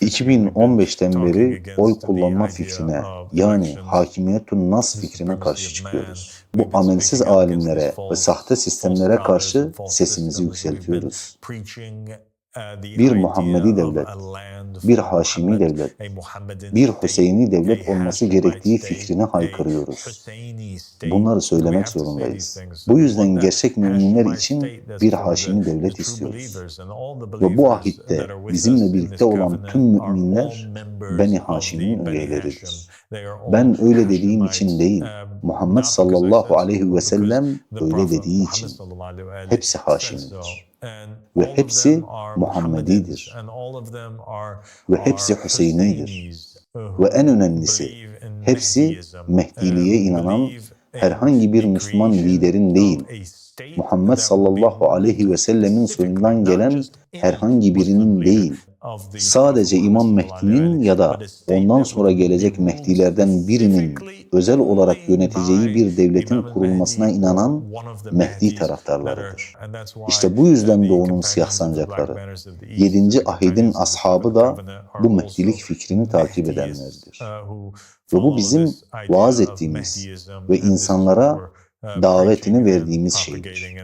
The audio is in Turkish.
2015'ten beri oy kullanma fikrine yani hakimiyetun nas fikrine karşı çıkıyoruz. Bu amelsiz alimlere ve sahte sistemlere karşı sesimizi yükseltiyoruz. Bir Muhammedi devlet, Bir Haşimi devlet, bir Hüseyini devlet olması gerektiği fikrine haykırıyoruz. Bunları söylemek zorundayız. Bu yüzden gerçek müminler için bir Haşimi devlet istiyoruz. Ve bu ahitte bizimle birlikte olan tüm müminler Beni Haşim'in üyeleridir. Ben öyle dediğim için değil, Muhammed sallallahu aleyhi ve sellem öyle dediği için. Hepsi Haşimidir. Ve hepsi Muhammedidir. Ve hepsi Hüseyinidir. Ve en önemlisi, hepsi Mehdiliğe inanan herhangi bir Müslüman liderin değil, Muhammed sallallahu aleyhi ve sellemin soyundan gelen herhangi birinin değil, sadece İmam Mehdi'nin ya da ondan sonra gelecek Mehdilerden birinin özel olarak yöneteceği bir devletin kurulmasına inanan Mehdi taraftarlarıdır. İşte bu yüzden de onun siyah sancakları, 7. ahidin ashabı da bu Mehdilik fikrini takip edenlerdir. Ve bu bizim vaaz ettiğimiz ve insanlara davetini verdiğimiz şeydir.